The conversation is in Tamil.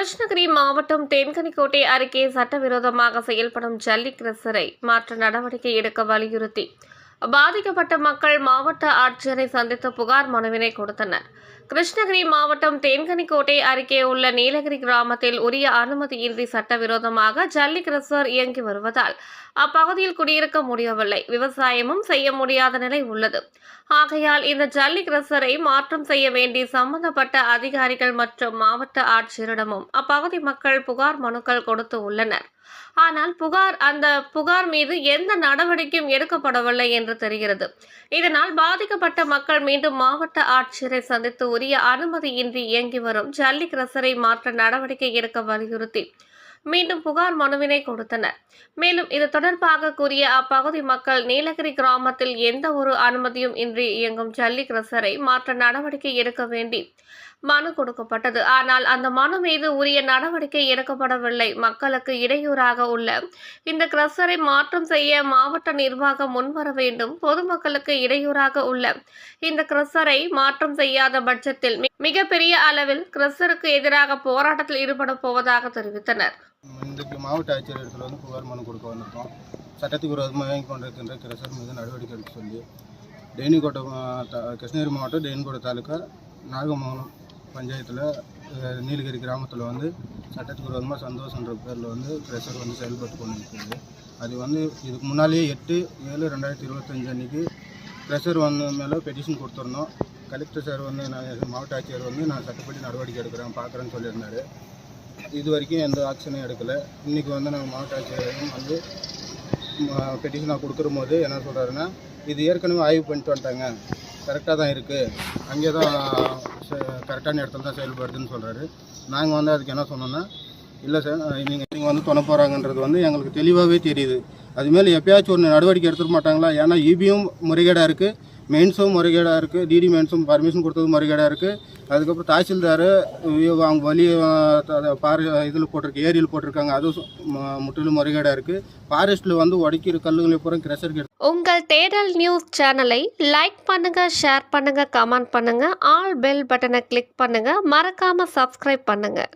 கிருஷ்ணகிரி மாவட்டம் தென்கனிக்கோட்டை அருகே சட்டவிரோதமாக செயல்படும் ஜல்லி கிரசரை மாற்ற நடவடிக்கை எடுக்க வலியுறுத்தி பாதிக்கப்பட்ட மக்கள் மாவட்ட ஆட்சியரை சந்தித்து புகார் மனுவினை கொடுத்தனர். கிருஷ்ணகிரி மாவட்டம் தேன்கனிக்கோட்டை அருகே உள்ள நீலகிரி கிராமத்தில் உரிய அனுமதியின்றி சட்டவிரோதமாக ஜல்லி கிரசர் இயங்கி வருவதால் அப்பகுதியில் குடியிருக்க முடியவில்லை. விவசாயமும் செய்ய முடியாத நிலை உள்ளது. ஆகையால் இந்த ஜல்லி கிரசரை மாற்றம் செய்ய வேண்டி சம்பந்தப்பட்ட அதிகாரிகள் மற்றும் மாவட்ட ஆட்சியரிடமும் அப்பகுதி மக்கள் புகார் மனுக்கள் கொடுத்து உள்ளனர். ஆனால் புகார் அந்த புகார் மீது எந்த நடவடிக்கையும் எடுக்கப்படவில்லை என்று தெரிகிறது. இதனால் பாதிக்கப்பட்ட மக்கள் மீண்டும் மாவட்ட ஆட்சியரை சந்தித்து உரிய அனுமதியின்றி இயங்கி வரும் ஜல்லி கிரசரை மாற்ற நடவடிக்கை எடுக்க வலியுறுத்தி மீண்டும் புகார் மனுவினை கொடுத்தனர். மேலும் இது தொடர்பாக கூறிய அப்பகுதி மக்கள் நீலகிரி கிராமத்தில் எந்த ஒரு அனுமதியும் இன்றி இயங்கும் ஜல்லி கிரசரை மாற்ற நடவடிக்கை எடுக்க வேண்டி மனு கொடுக்கப்பட்டது. ஆனால் அந்த மனு மீது உரிய நடவடிக்கை எடுக்கப்படவில்லை. மக்களுக்கு இடையூறாக உள்ள இந்த கிரஷரை மாற்றம் செய்ய மாவட்ட நிர்வாகம் முன்வர வேண்டும். பொதுமக்களுக்கு இடையூறாக உள்ள இந்த கிரஷரை மாற்றம் செய்யாத பட்சத்தில் மிகப்பெரிய அளவில் கிரஷருக்கு எதிராக போராட்டத்தில் ஈடுபட போவதாக தெரிவித்தனர். இன்றைக்கு மாவட்ட ஆட்சியர் வந்து புகார் மனு கொடுக்க வந்திருக்கோம். சட்டத்துக்கு விரோதமாக இயங்கி கொண்டிருக்கின்ற கிரசர் மீது நடவடிக்கை எடுக்க சொல்லி டெய்னிக்கோட்டை கிருஷ்ணகிரி மாவட்டம் டெய்னிக்கோட்டை தாலுக்கா நாகமங்கலம் பஞ்சாயத்தில் நீலகிரி கிராமத்தில் வந்து சட்டத்துக்கு விரோதமாக சந்தோஷன்ற பேரில் வந்து ப்ரெஷர் வந்து செயல்பட்டு கொண்டு அது வந்து இதுக்கு முன்னாலேயே எட்டு ஏழு ரெண்டாயிரத்தி இருபத்தஞ்சு அன்றைக்கி ப்ரெஷர் வந்து மேலே பெட்டிஷன் கொடுத்துருந்தோம். கலெக்டர் சார் வந்து நான் மாவட்ட ஆட்சியர் வந்து நான் சட்டப்படி நடவடிக்கை எடுக்கிறேன் பார்க்குறேன்னு சொல்லியிருந்தாரு. இது வரைக்கும் எந்த ஆக்ஷனும் எடுக்கலை. இன்றைக்கி வந்து நாங்கள் மாவட்ட ஆட்சியரையும் வந்து பெட்டிஷனாக கொடுக்குற போது என்ன சொல்கிறாருன்னா இது ஏற்கனவே ஆய்வு பண்ணிட்டு வந்துட்டாங்க. கரெக்டாக தான் இருக்குது அங்கே தான் கரெக்டான இடத்துல தான் செயல்படுதுன்னு சொல்கிறாரு நாங்கள் வந்து அதுக்கு என்ன சொன்னோன்னா இல்லை சார் நீங்கள் நீங்கள் வந்து துணை போகிறாங்கன்றது வந்து எங்களுக்கு தெளிவாகவே தெரியுது. அதுமாரி எப்பயாச்சும் ஒரு நடவடிக்கை எடுத்துக்க மாட்டாங்களா? ஏன்னா இபியும் முறைகேடாக இருக்குது மெயின்ஸும் முறைகேடாக இருக்குது டிடி மெயின்ஸும் பர்மிஷன் கொடுத்ததும் முறைகேடாக இருக்குது அதுக்கப்புறம் தாசில்தார் அவங்க வழி பாரு இதில் போட்டிருக்கு ஏரியில் போட்டிருக்காங்க. அதுவும் சு- முற்றிலும் முறைகேடாக இருக்குது ஃபாரஸ்ட்டில் வந்து உடைக்கிற கல்லுகளை பூரா கிரஷருக்கு உங்கள் தேடல் நியூஸ் சேனலை லைக் பண்ணுங்க ஷேர் பண்ணுங்க கமெண்ட் பண்ணுங்க. ஆல் பெல் பட்டனை கிளிக் பண்ணுங்க. மறக்காம சப்ஸ்கிரைப் பண்ணுங்க.